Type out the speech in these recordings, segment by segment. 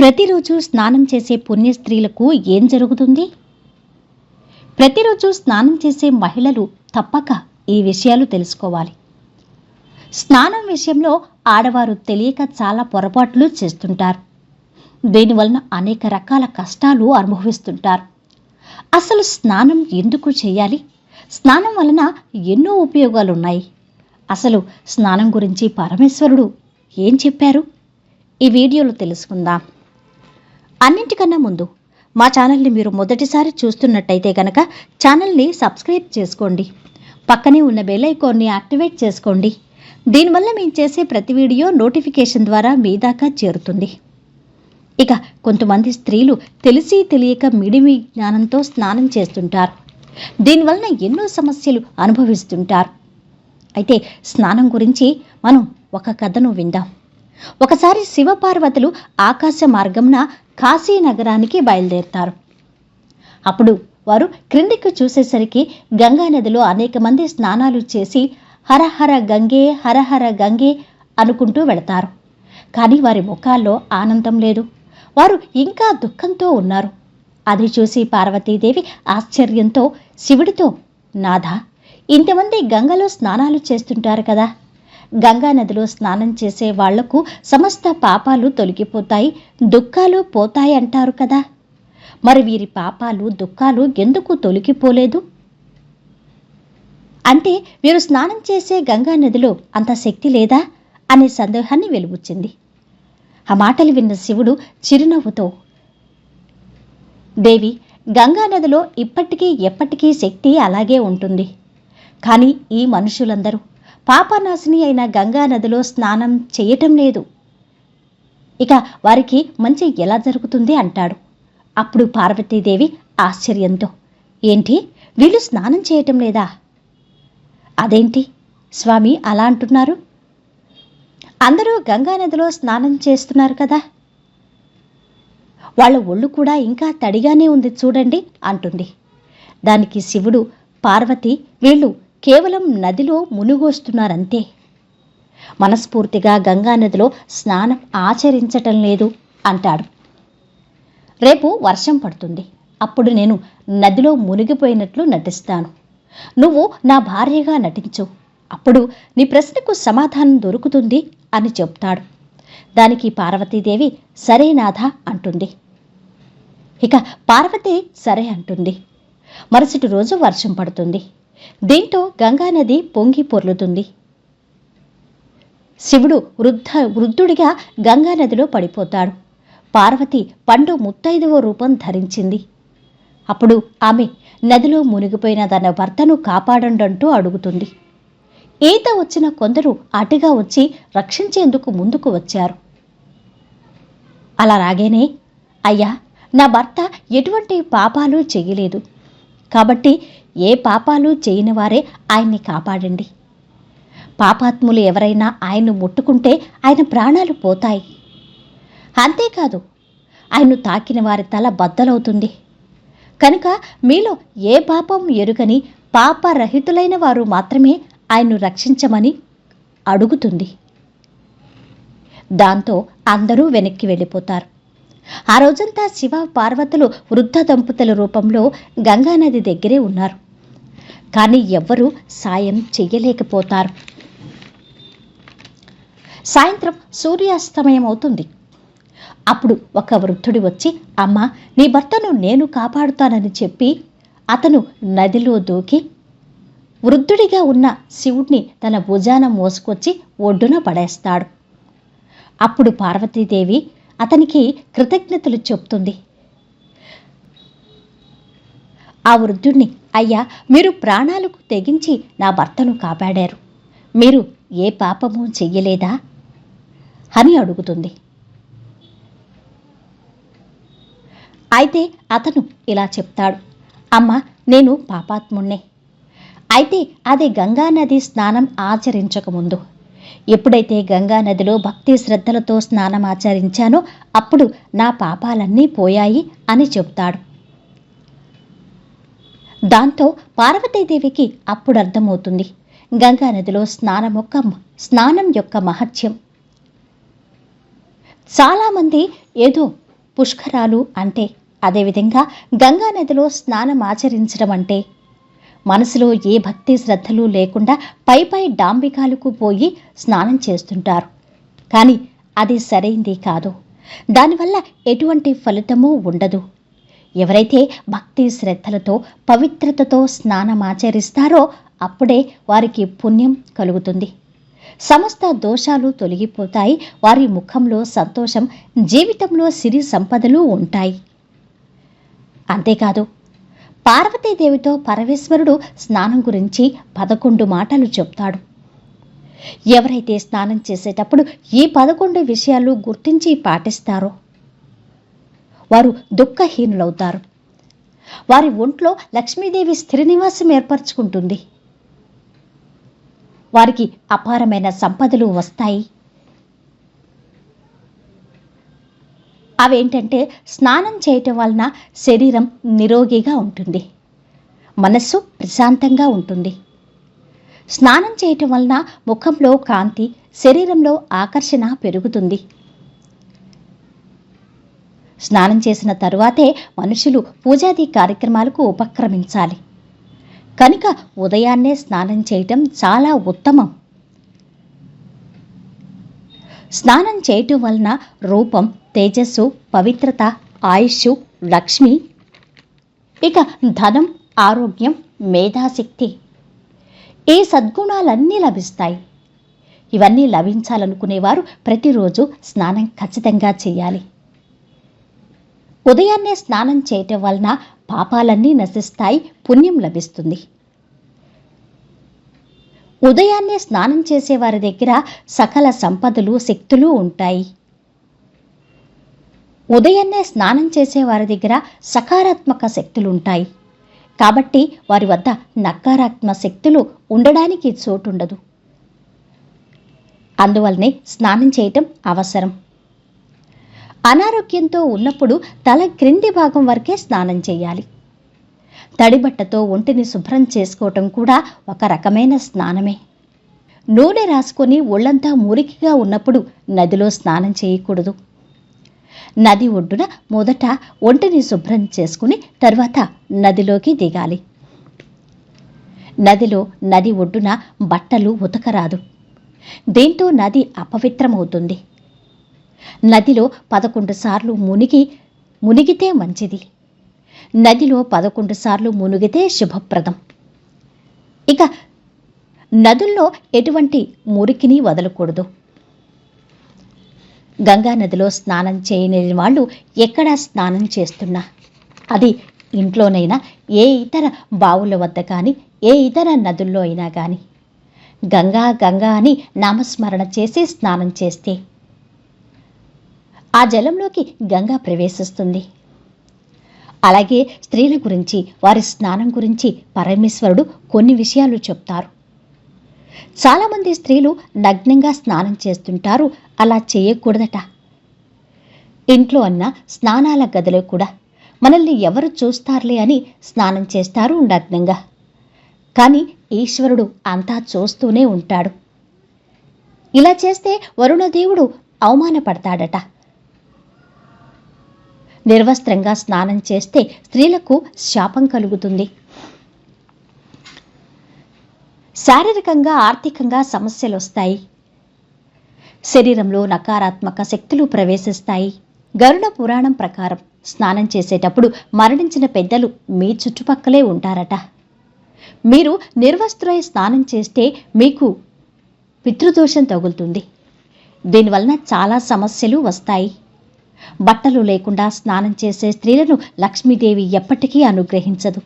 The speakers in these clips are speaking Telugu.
ప్రతిరోజు స్నానం చేసే పుణ్య స్త్రీలకు ఏం జరుగుతుంది? ప్రతిరోజు స్నానం చేసే మహిళలు తప్పక ఈ విషయాలు తెలుసుకోవాలి. స్నానం విషయంలో ఆడవారు తెలియక చాలా పొరపాట్లు చేస్తుంటారు. దీనివలన అనేక రకాల కష్టాలు అనుభవిస్తుంటారు. అసలు స్నానం ఎందుకు చేయాలి? స్నానం వలన ఎన్నో ఉపయోగాలు ఉన్నాయి అసలు స్నానం గురించి పరమేశ్వరుడు ఏం చెప్పారు? ఈ వీడియోలో తెలుసుకుందాం. అన్నింటికన్నా ముందు మా ఛానల్ని మీరు మొదటిసారి చూస్తున్నట్టయితే కనుక ఛానల్ని సబ్స్క్రైబ్ చేసుకోండి. పక్కనే ఉన్న బెల్ ఐకాన్ని యాక్టివేట్ చేసుకోండి. దీనివల్ల మేము చేసే ప్రతి వీడియో నోటిఫికేషన్ ద్వారా మీ దాకా చేరుతుంది. ఇక కొంతమంది స్త్రీలు తెలిసి తెలియక మిడిమి జ్ఞానంతో స్నానం చేస్తుంటారు. దీనివలన ఎన్నో సమస్యలు అనుభవిస్తుంటారు. అయితే స్నానం గురించి మనం ఒక కథను విందాం. ఒకసారి శివపార్వతులు ఆకాశ మార్గంన కాశీ నగరానికి బయలుదేరుతారు. అప్పుడు వారు క్రిందికి చూసేసరికి గంగా నదిలో అనేక మంది స్నానాలు చేసి హరహర గంగే హరహర గంగే అనుకుంటూ వెళతారు. కానీ వారి ముఖాల్లో ఆనందం లేదు. వారు ఇంకా దుఃఖంతో ఉన్నారు. అది చూసి పార్వతీదేవి ఆశ్చర్యంతో శివుడితో నాథ ఇంతమంది గంగలో స్నానాలు చేస్తుంటారు కదా గంగానదిలో స్నానం చేసే వాళ్ళకు సమస్త పాపాలు తొలగిపోతాయి దుఃఖాలు పోతాయి అంటారు కదా. మరి వీరి పాపాలు దుఃఖాలు ఎందుకు తొలగిపోలేదు? అంటే వీరు స్నానం చేసే గంగా నదిలో అంత శక్తి లేదా అనే సందేహాన్ని వెలుగుచ్చింది ఆ మాటలు విన్న శివుడు చిరునవ్వుతో దేవి గంగా నదిలో ఇప్పటికీ ఎప్పటికీ శక్తి అలాగే ఉంటుంది. కానీ ఈ మనుషులందరూ పాపనాశిని అయిన గంగా నదిలో స్నానం చేయటం లేదు. ఇక వారికి మంచి ఎలా జరుగుతుంది అంటాడు. అప్పుడు పార్వతీదేవి ఆశ్చర్యంతో ఏంటి? వీళ్ళు స్నానం చేయటం లేదా? అదేంటి? స్వామి అలా అంటున్నారు? అందరూ గంగా నదిలో స్నానం చేస్తున్నారు కదా? వాళ్ళ ఒళ్ళు కూడా ఇంకా తడిగానే ఉంది చూడండి అంటుంది. దానికి శివుడు పార్వతి వీళ్ళు కేవలం నదిలో మునుగొస్తున్నారంతే. మనస్ఫూర్తిగా గంగా నదిలో స్నానం ఆచరించటం లేదు అంటాడు. రేపు వర్షం పడుతుంది. అప్పుడు నేను నదిలో మునిగిపోయినట్లు నటిస్తాను. నువ్వు నా భార్యగా నటించు. అప్పుడు నీ ప్రశ్నకు సమాధానం దొరుకుతుంది అని చెప్తాడు. దానికి పార్వతీదేవి సరే నాథ అంటుంది. ఇక పార్వతి సరే అంటుంది. మరుసటి రోజు వర్షం పడుతుంది. దీంతో గంగానది పొంగి పొర్లుతుంది. శివుడు వృద్ధ వృద్ధుడిగా గంగానదిలో పడిపోతాడు. పార్వతి పండు ముత్తైదువ రూపం ధరించింది. అప్పుడు ఆమె నదిలో మునిగిపోయిన తన భర్తను కాపాడండంటూ అడుగుతుంది. ఈత వచ్చిన కొందరు అటుగా వచ్చి రక్షించేందుకు ముందుకు వచ్చారు. అలా రాగానే అయ్యా నా భర్త ఎటువంటి పాపాలు చేయలేదు. కాబట్టి ఏ పాపాలు చేయని వారే ఆయన్ని కాపాడండి. పాపాత్ములు ఎవరైనా ఆయన్ను ముట్టుకుంటే ఆయన ప్రాణాలు పోతాయి. అంతేకాదు ఆయన్ను తాకిన వారి తల బద్దలవుతుంది. కనుక మీలో ఏ పాపం ఎరుగని పాపరహితులైన వారు మాత్రమే ఆయన్ను రక్షించమని అడుగుతుంది. దాంతో అందరూ వెనక్కి వెళ్ళిపోతారు. ఆ రోజంతా శివ పార్వతులు వృద్ధ దంపతుల రూపంలో గంగానది దగ్గరే ఉన్నారు. కానీ ఎవ్వరూ సాయం చెయ్యలేకపోతారు. సాయంత్రం సూర్యాస్తమయం అవుతుంది అప్పుడు ఒక వృద్ధుడు వచ్చి అమ్మ నీ భర్తను నేను కాపాడుతానని చెప్పి అతను నదిలో దూకి వృద్ధుడిగా ఉన్న శివుడిని తన భుజాన మోసుకొచ్చి ఒడ్డున పడేస్తాడు. అప్పుడు పార్వతీదేవి అతనికి కృతజ్ఞతలు చెప్తుంది. ఆ వృద్ధుణ్ణి అయ్యా మీరు ప్రాణాలకు తెగించి నా భర్తను కాపాడారు. మీరు ఏ పాపము చెయ్యలేదా? అని అడుగుతుంది. అయితే అతను ఇలా చెప్తాడు. అమ్మ నేను పాపాత్ముణ్ణే. అయితే అది గంగానది స్నానం ఆచరించకముందు ఎప్పుడైతే గంగా నదిలో భక్తి శ్రద్ధలతో స్నానం ఆచరించానో అప్పుడు నా పాపాలన్నీ పోయాయి అని చెప్తాడు. దాంతో పార్వతీదేవికి అప్పుడు అర్థమవుతుంది. గంగా నదిలో స్నానం యొక్క స్నానం యొక్క మహత్యం. చాలామంది ఏదో పుష్కరాలు అంటే అదేవిధంగా గంగా నదిలో స్నానం ఆచరించడం అంటే మనసులో ఏ భక్తి శ్రద్ధలు లేకుండా పై పై డాంబికాలకు పోయి స్నానం చేస్తుంటారు. కానీ అది సరైంది కాదు. దానివల్ల ఎటువంటి ఫలితమూ ఉండదు. ఎవరైతే భక్తి శ్రద్ధలతో పవిత్రతతో స్నానం ఆచరిస్తారో అప్పుడే వారికి పుణ్యం కలుగుతుంది. సమస్త దోషాలు తొలగిపోతాయి. వారి ముఖంలో సంతోషం జీవితంలో సిరి సంపదలు ఉంటాయి. అంతేకాదు పార్వతీదేవితో పరమేశ్వరుడు స్నానం గురించి పదకొండు మాటలు చెప్తాడు. ఎవరైతే స్నానం చేసేటప్పుడు ఈ పదకొండు విషయాలు గుర్తించి పాటిస్తారో వారు దుఃఖహీనులవుతారు. వారి ఒంట్లో లక్ష్మీదేవి స్థిర నివాసం ఏర్పరచుకుంటుంది. వారికి అపారమైన సంపదలు వస్తాయి. అవేంటంటే స్నానం చేయటం వలన శరీరం నిరోగిగా ఉంటుంది. మనస్సు ప్రశాంతంగా ఉంటుంది. స్నానం చేయటం వలన ముఖంలో కాంతి శరీరంలో ఆకర్షణ పెరుగుతుంది. స్నానం చేసిన తరువాతే మనుషులు పూజాది కార్యక్రమాలకు ఉపక్రమించాలి. కనుక ఉదయాన్నే స్నానం చేయటం చాలా ఉత్తమం. స్నానం చేయటం వలన రూపం తేజస్సు పవిత్రత ఆయుష్ లక్ష్మి. ఇక ధనం ఆరోగ్యం మేధాశక్తి. ఈ సద్గుణాలన్నీ లభిస్తాయి. ఇవన్నీ లభించాలనుకునేవారు ప్రతిరోజు స్నానం ఖచ్చితంగా చేయాలి. ఉదయాన్నే స్నానం చేయటం వలన పాపాలన్నీ నశిస్తాయి పుణ్యం లభిస్తుంది. ఉదయాన్నే స్నానం చేసేవారి దగ్గర సకల సంపదలు శక్తులు ఉంటాయి. ఉదయాన్నే స్నానం చేసేవారి దగ్గర సకారాత్మక శక్తులు ఉంటాయి కాబట్టి వారి వద్ద నకారాత్మక శక్తులు ఉండడానికి చోటుండదు. అందువల్లనే స్నానం చేయటం అవసరం. అనారోగ్యంతో ఉన్నప్పుడు తల క్రింది భాగం వరకే స్నానం చేయాలి. తడిబట్టతో ఒంటిని శుభ్రం చేసుకోవటం కూడా ఒక రకమైన స్నానమే. నూనె రాసుకొని ఒళ్ళంతా మురికిగా ఉన్నప్పుడు నదిలో స్నానం చేయకూడదు. నది ఒడ్డున మొదట ఒంటిని శుభ్రం చేసుకుని తర్వాత నదిలోకి దిగాలి. నదిలో నది ఒడ్డున బట్టలు ఉతకరాదు. దీంతో నది అపవిత్రమవుతుంది? నదిలో పదకొండు సార్లు మునిగి మునిగితే మంచిది. నదిలో పదకొండు సార్లు మునిగితే శుభప్రదం. ఇక నదుల్లో ఎటువంటి మురికిని వదలకూడదు. గంగా నదిలో స్నానం చేయని వాళ్ళు ఎక్కడా స్నానం చేస్తున్నా. అది ఇంట్లోనైనా ఏ ఇతర బావుల వద్ద కానీ ఏ ఇతర నదుల్లో అయినా కానీ. గంగా గంగా అని నామస్మరణ చేసి స్నానం చేస్తే ఆ జలంలోకి గంగా ప్రవేశిస్తుంది. అలాగే స్త్రీల గురించి వారి స్నానం గురించి పరమేశ్వరుడు కొన్ని విషయాలు చెప్తారు. చాలామంది స్త్రీలు నగ్నంగా స్నానం చేస్తుంటారు. అలా చేయకూడదట. ఇంట్లో అన్న స్నానాల గదిలో కూడా మనల్ని ఎవరు చూస్తారులే అని స్నానం చేస్తారు నగ్నంగా. కానీ ఈశ్వరుడు అంతా చూస్తూనే ఉంటాడు. ఇలా చేస్తే వరుణదేవుడు అవమానపడతాడట. నిర్వస్త్రంగా స్నానం చేస్తే స్త్రీలకు శాపం కలుగుతుంది. శారీరకంగా ఆర్థికంగా సమస్యలు వస్తాయి శరీరంలో నకారాత్మక శక్తులు ప్రవేశిస్తాయి. గరుడ పురాణం ప్రకారం స్నానం చేసేటప్పుడు మరణించిన పెద్దలు మీ చుట్టుపక్కలే ఉంటారట. మీరు నిర్వస్త్రయ స్నానం చేస్తే మీకు పితృదోషం తగులుతుంది. దీనివలన చాలా సమస్యలు వస్తాయి. బట్టలు లేకుండా స్నానం చేసే స్త్రీలను లక్ష్మీదేవి ఎప్పటికీ అనుగ్రహించదు.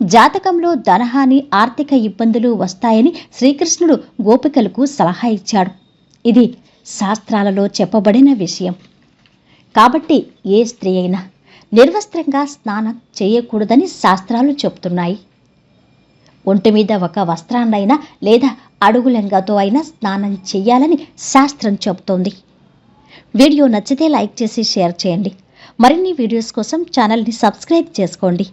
జాతకంలో ధనహాని ఆర్థిక ఇబ్బందులు వస్తాయని శ్రీకృష్ణుడు గోపికలకు సలహా ఇచ్చాడు. ఇది శాస్త్రాలలో చెప్పబడిన విషయం. కాబట్టి ఏ స్త్రీ అయినా నిర్వస్త్రంగా స్నానం చేయకూడదని శాస్త్రాలు చెప్తున్నాయి. ఒంటి మీద ఒక వస్త్రాన్నైనా లేదా అడుగులంగాతో అయినా స్నానం చేయాలని శాస్త్రం చెబుతోంది. వీడియో నచ్చితే లైక్ చేసి షేర్ చేయండి. మరిన్ని వీడియోస్ కోసం ఛానల్ని సబ్స్క్రైబ్ చేసుకోండి.